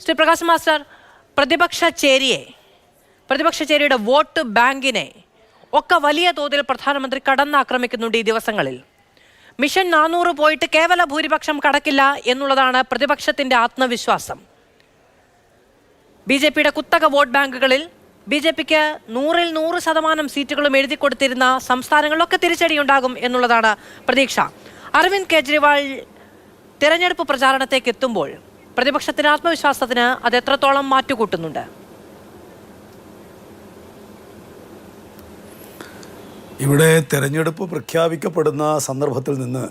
Shri Prakash master പ്രതിപക്ഷ ചേരിയെ പ്രതിപക്ഷ ചേരിയുടെ vote ബാങ്കിനെ ഒക്കെ വലിയ തോതിൽ പ്രധാനമന്ത്രി കടന്നാക്രമിക്കുന്നുണ്ട് ഈ ദിവസങ്ങളിൽ. മിഷൻ നാനൂറ് പോയിട്ട് കേവല ഭൂരിപക്ഷം കടക്കില്ല എന്നുള്ളതാണ് പ്രതിപക്ഷത്തിന്റെ ആത്മവിശ്വാസം. ബി ജെ പിയുടെ കുത്തക വോട്ട് ബാങ്കുകളിൽ ബി ജെ പിക്ക് നൂറിൽ നൂറ് ശതമാനം സീറ്റുകളും എഴുതി കൊടുത്തിരുന്ന സംസ്ഥാനങ്ങളിലൊക്കെ തിരിച്ചടിയുണ്ടാകും എന്നുള്ളതാണ് പ്രതീക്ഷ. അരവിന്ദ് കെജ്രിവാൾ തിരഞ്ഞെടുപ്പ് പ്രചാരണത്തേക്ക് എത്തുമ്പോൾ പ്രതിപക്ഷത്തിന് ആത്മവിശ്വാസത്തിന് അത് എത്രത്തോളം മാറ്റുകൂട്ടുന്നുണ്ട്? ഇവിടെ തെരഞ്ഞെടുപ്പ് പ്രഖ്യാപിക്കപ്പെടുന്ന സന്ദർഭത്തിൽ നിന്ന്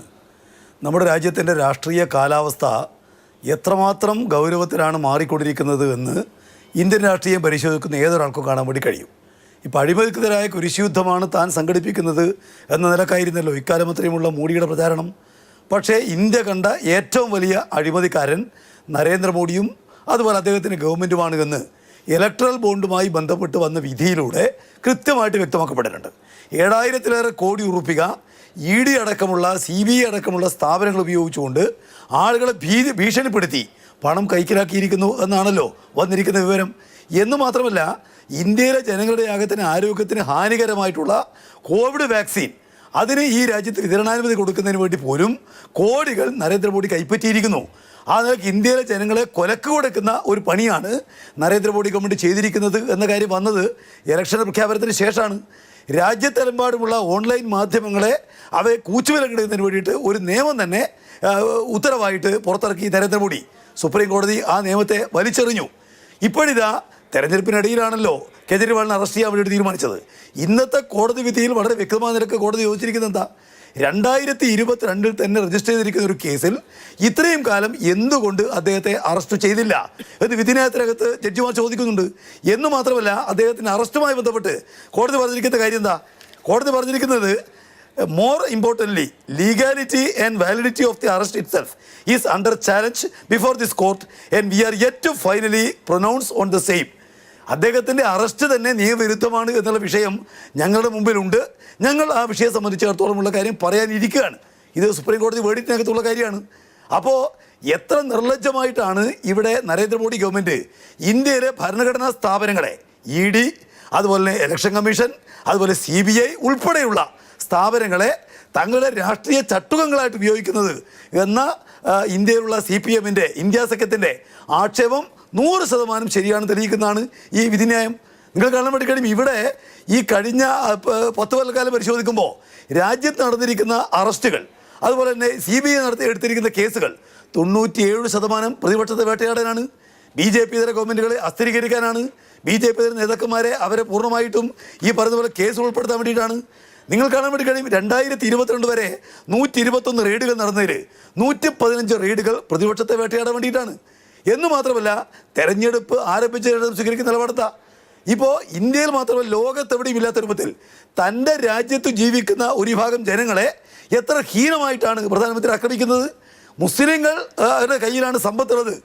നമ്മുടെ രാജ്യത്തിന്റെ രാഷ്ട്രീയ കാലാവസ്ഥ എത്രമാത്രം ഗൗരവത്തിലാണ് മാറിക്കൊണ്ടിരിക്കുന്നത് എന്ന് ഇന്ത്യൻ രാഷ്ട്രീയം പരിശോധിക്കുന്ന ഏതൊരാൾക്കും കാണാൻ വേണ്ടി കഴിയും. ഇപ്പോൾ അഴിമതിക്കെതിരായ കുരിശുദ്ധമാണ് താൻ സംഘടിപ്പിക്കുന്നത് എന്ന നിലക്കായിരുന്നല്ലോ ഇക്കാലം അത്രയുമുള്ള മോഡിയുടെ പ്രചാരണം. പക്ഷേ ഇന്ത്യ കണ്ട ഏറ്റവും വലിയ അഴിമതിക്കാരൻ നരേന്ദ്രമോദിയും അതുപോലെ അദ്ദേഹത്തിന്റെ ഗവൺമെന്റുമാണ് എന്ന് ഇലക്ട്രൽ ബോണ്ടുമായി ബന്ധപ്പെട്ട് വന്ന വിധിയിലൂടെ കൃത്യമായിട്ട് വ്യക്തമാക്കപ്പെട്ടിട്ടുണ്ട്. ഏഴായിരത്തിലേറെ കോടി ഉറുപ്പിക ഇ ഡി അടക്കമുള്ള സി ബി ഐ അടക്കമുള്ള സ്ഥാപനങ്ങൾ ഉപയോഗിച്ചുകൊണ്ട് ആളുകളെ ഭീതി ഭീഷണിപ്പെടുത്തി പണം കൈക്കലാക്കിയിരിക്കുന്നു എന്നാണല്ലോ വന്നിരിക്കുന്ന വിവരം. എന്ന് മാത്രമല്ല ഇന്ത്യയിലെ ജനങ്ങളുടെ യാഗത്തിന് ആരോഗ്യത്തിന് ഹാനികരമായിട്ടുള്ള കോവിഡ് വാക്സിൻ അതിന് ഈ രാജ്യത്ത് വിതരണാനുമതി കൊടുക്കുന്നതിന് വേണ്ടി പോലും കോടികൾ നരേന്ദ്രമോദി കൈപ്പറ്റിയിരിക്കുന്നു. ആ നിലയ്ക്ക് ഇന്ത്യയിലെ ജനങ്ങളെ കൊലക്ക് കൊടുക്കുന്ന ഒരു പണിയാണ് നരേന്ദ്രമോദി ഗവൺമെന്റ് ചെയ്തിരിക്കുന്നത് എന്ന കാര്യം വന്നത് ഇലക്ഷൻ പ്രഖ്യാപനത്തിന് ശേഷമാണ്. രാജ്യത്തെമ്പാടുമുള്ള ഓൺലൈൻ മാധ്യമങ്ങളെ അവയെ കൂച്ചുവിലങ്ങിടുന്നതിന് വേണ്ടിയിട്ട് ഒരു നിയമം തന്നെ ഉത്തരവായിട്ട് പുറത്തിറക്കി നരേന്ദ്രമോദി. സുപ്രീം കോടതി ആ നിയമത്തെ വലിച്ചെറിഞ്ഞു. ഇപ്പോഴിതാ തെരഞ്ഞെടുപ്പിനിടയിലാണല്ലോ കേജ്രിവാളിനെ അറസ്റ്റ് ചെയ്യാൻ വേണ്ടി തീരുമാനിച്ചത്. ഇന്നത്തെ കോടതി വിധിയിൽ വളരെ വ്യക്തമായ നിരക്ക് കോടതി ചോദിച്ചിരിക്കുന്നത് എന്താ? രണ്ടായിരത്തി ഇരുപത്തിരണ്ടിൽ തന്നെ രജിസ്റ്റർ ചെയ്തിരിക്കുന്ന ഒരു കേസിൽ ഇത്രയും കാലം എന്തുകൊണ്ട് അദ്ദേഹത്തെ അറസ്റ്റ് ചെയ്തില്ല? എന്ന് വിധിന്യായത്തിനകത്ത് ജഡ്ജിമാർ ചോദിക്കുന്നുണ്ട്. എന്ന് മാത്രമല്ല അദ്ദേഹത്തിന് അറസ്റ്റുമായി ബന്ധപ്പെട്ട് കോടതി പറഞ്ഞിരിക്കുന്ന കാര്യം എന്താ? കോടതി പറഞ്ഞിരിക്കുന്നത് more importantly legality and validity of the arrest itself is under challenge before this court and we are yet to finally pronounce on the same അദ്ദേഹത്തിന്റെ അറസ്റ്റ് തന്നെ നിയമവിരുദ്ധമാണ് എന്നുള്ള വിഷയം ഞങ്ങളുടെ മുമ്പിലുണ്ട്. ഞങ്ങൾ ആ വിഷയം സംബന്ധിച്ചിടത്തോളമുള്ള കാര്യം പറയാനിരിക്കുകയാണ്. ഇത് സുപ്രീം കോടതി വേടിറ്റിനകത്തുള്ള കാര്യമാണ്. അപ്പോൾ എത്ര നിർലജ്ജമായിട്ടാണ് ഇവിടെ നരേന്ദ്രമോദി ഗവൺമെന്റ് ഇന്ത്യയിലെ ഭരണഘടനാ സ്ഥാപനങ്ങളെ ഇ ഡി അതുപോലെ ഇലക്ഷൻ കമ്മീഷൻ അതുപോലെ സി ബി ഐ ഉൾപ്പെടെയുള്ള സ്ഥാപനങ്ങളെ തങ്ങളുടെ രാഷ്ട്രീയ ചട്ടുകങ്ങളായിട്ട് ഉപയോഗിക്കുന്നത് എന്ന ഇന്ത്യയിലുള്ള സി പി എമ്മിന്റെ ഇന്ത്യ സഖ്യത്തിന്റെ ആക്ഷേപം നൂറ് ശതമാനം ശരിയാണ് തെളിയിക്കുന്നതാണ് ഈ വിധിന്യായം. നിങ്ങൾ കാണാൻ വേണ്ടി കഴിയും ഇവിടെ ഈ കഴിഞ്ഞ പത്ത് കൊല്ലക്കാലം പരിശോധിക്കുമ്പോൾ രാജ്യത്ത് നടന്നിരിക്കുന്ന അറസ്റ്റുകൾ അതുപോലെ തന്നെ സി ബി ഐ നടത്തി എടുത്തിരിക്കുന്ന കേസുകൾ തൊണ്ണൂറ്റിയേഴ് ശതമാനം പ്രതിപക്ഷത്തെ വേട്ടയാടാനാണ്. ബി ജെ പി ഇതര ഗവൺമെന്റുകളെ അസ്ഥിരീകരിക്കാനാണ്. ബി ജെ പി ഇതര നേതാക്കന്മാരെ അവരെ പൂർണമായിട്ടും ഈ പറയുന്ന പോലെ കേസ് ഉൾപ്പെടുത്താൻ വേണ്ടിയിട്ടാണ്. നിങ്ങൾ കാണാൻ വേണ്ടി കഴിയും രണ്ടായിരത്തി ഇരുപത്തിരണ്ട് വരെ നൂറ്റി ഇരുപത്തൊന്ന് റെയ്ഡുകൾ നടന്നതിൽ നൂറ്റി പതിനഞ്ച് റെയ്ഡുകൾ പ്രതിപക്ഷത്തെ വേട്ടയാടാൻ വേണ്ടിയിട്ടാണ്. എന്ന് മാത്രമല്ല തെരഞ്ഞെടുപ്പ് ആരംഭിച്ച ശേഷം സ്വീകരിക്കുന്ന നിലപാടെത്താ ഇപ്പോൾ ഇന്ത്യയിൽ മാത്രമല്ല ലോകത്തെവിടെയും ഇല്ലാത്ത രൂപത്തിൽ തന്റെ രാജ്യത്ത് ജീവിക്കുന്ന ഒരു വിഭാഗം ജനങ്ങളെ എത്ര ഹീനമായിട്ടാണ് പ്രധാനമന്ത്രി ആക്രമിക്കുന്നത്? മുസ്ലിങ്ങൾ അവരുടെ കയ്യിലാണ് സമ്പത്തുള്ളത്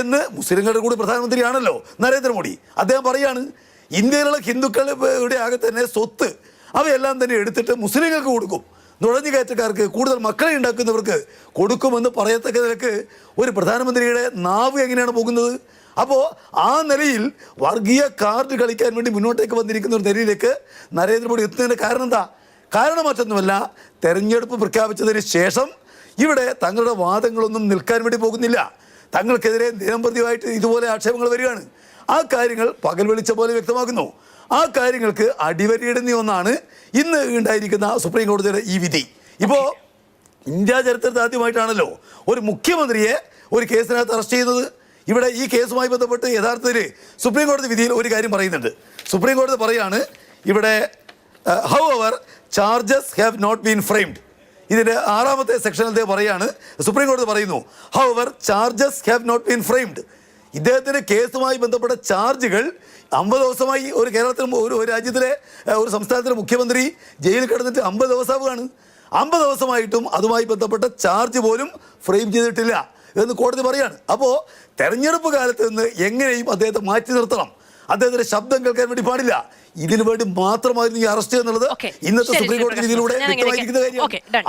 എന്ന് മുസ്ലിങ്ങളുടെ കൂടി പ്രധാനമന്ത്രിയാണല്ലോ നരേന്ദ്രമോദി. അദ്ദേഹം പറയാണ് ഇന്ത്യയിലുള്ള ഹിന്ദുക്കളുടെ ആകെ തന്നെ സ്വത്ത് അവയെല്ലാം തന്നെ എടുത്തിട്ട് മുസ്ലിങ്ങൾക്ക് കൊടുക്കും. നുഴഞ്ഞുകയറ്റക്കാർക്ക് കൂടുതൽ മക്കളെ ഉണ്ടാക്കുന്നവർക്ക് കൊടുക്കുമെന്ന് പറയത്തക്ക നിലയ്ക്ക് ഒരു പ്രധാനമന്ത്രിയുടെ നാവ് എങ്ങനെയാണ് പോകുന്നത്? അപ്പോൾ ആ നിലയിൽ വർഗീയ കാർഡ് കളിക്കാൻ വേണ്ടി മുന്നോട്ടേക്ക് വന്നിരിക്കുന്ന ഒരു നിലയിലേക്ക് നരേന്ദ്രമോദി എത്തുന്നതിന്റെ കാരണം എന്താ? കാരണം മറ്റൊന്നുമല്ല തെരഞ്ഞെടുപ്പ് പ്രഖ്യാപിച്ചതിന് ശേഷം ഇവിടെ തങ്ങളുടെ വാദങ്ങളൊന്നും നിൽക്കാൻ വേണ്ടി പോകുന്നില്ല. തങ്ങൾക്കെതിരെ ദിനംപ്രതിയായിട്ട് ഇതുപോലെ ആക്ഷേപങ്ങൾ വരികയാണ്. ആ കാര്യങ്ങൾ പകൽ വെളിച്ച പോലെ വ്യക്തമാക്കുന്നു. ആ കാര്യങ്ങൾക്ക് അടിവരയിടുന്ന ഒന്നാണ് ഇന്ന് ഉണ്ടായിരിക്കുന്ന സുപ്രീം കോടതിയുടെ ഈ വിധി. ഇപ്പോൾ ഇന്ത്യ ചരിത്രത്തിൽ ആദ്യമായിട്ടാണല്ലോ ഒരു മുഖ്യമന്ത്രിയെ ഒരു കേസിനകത്ത് അറസ്റ്റ് ചെയ്യുന്നത്. ഇവിടെ ഈ കേസുമായി ബന്ധപ്പെട്ട് യഥാർത്ഥത്തിൽ സുപ്രീം കോടതി വിധിയിൽ ഒരു കാര്യം പറയുന്നുണ്ട്. സുപ്രീം കോടതി പറയാണ് ഇവിടെ how our charges have not been framed ഇതിന്റെ ആറാമത്തെ സെക്ഷനിലത്തെ പറയാണ് സുപ്രീം കോടതി പറയുന്നു how our charges have not been framed ഇദ്ദേഹത്തിന്റെ കേസുമായി ബന്ധപ്പെട്ട ചാർജുകൾ അമ്പത് ദിവസമായി ഒരു കേരളത്തിൽ ഒരു രാജ്യത്തിലെ ഒരു സംസ്ഥാനത്തിലെ മുഖ്യമന്ത്രി ജയിലിൽ കിടന്നിട്ട് അമ്പത് ദിവസമാവുകയാണ്. അമ്പത് ദിവസമായിട്ടും അതുമായി ബന്ധപ്പെട്ട ചാർജ് പോലും ഫ്രെയിം ചെയ്തിട്ടില്ല എന്ന് കോടതി പറയാണ്. അപ്പോൾ തെരഞ്ഞെടുപ്പ് കാലത്ത് നിന്ന് എങ്ങനെയും അദ്ദേഹത്തെ മാറ്റി നിർത്തണം. അദ്ദേഹത്തിന്റെ ശബ്ദം കേൾക്കാൻ വേണ്ടി പാടില്ല. ഇതിനു വേണ്ടി മാത്രമായിരുന്നു ഈ അറസ്റ്റ് എന്നുള്ളത്. ഇന്നത്തെ സുപ്രീം കോടതി വിധിയിലൂടെ വ്യക്തമായിരിക്കുന്ന കാര്യമാണ്.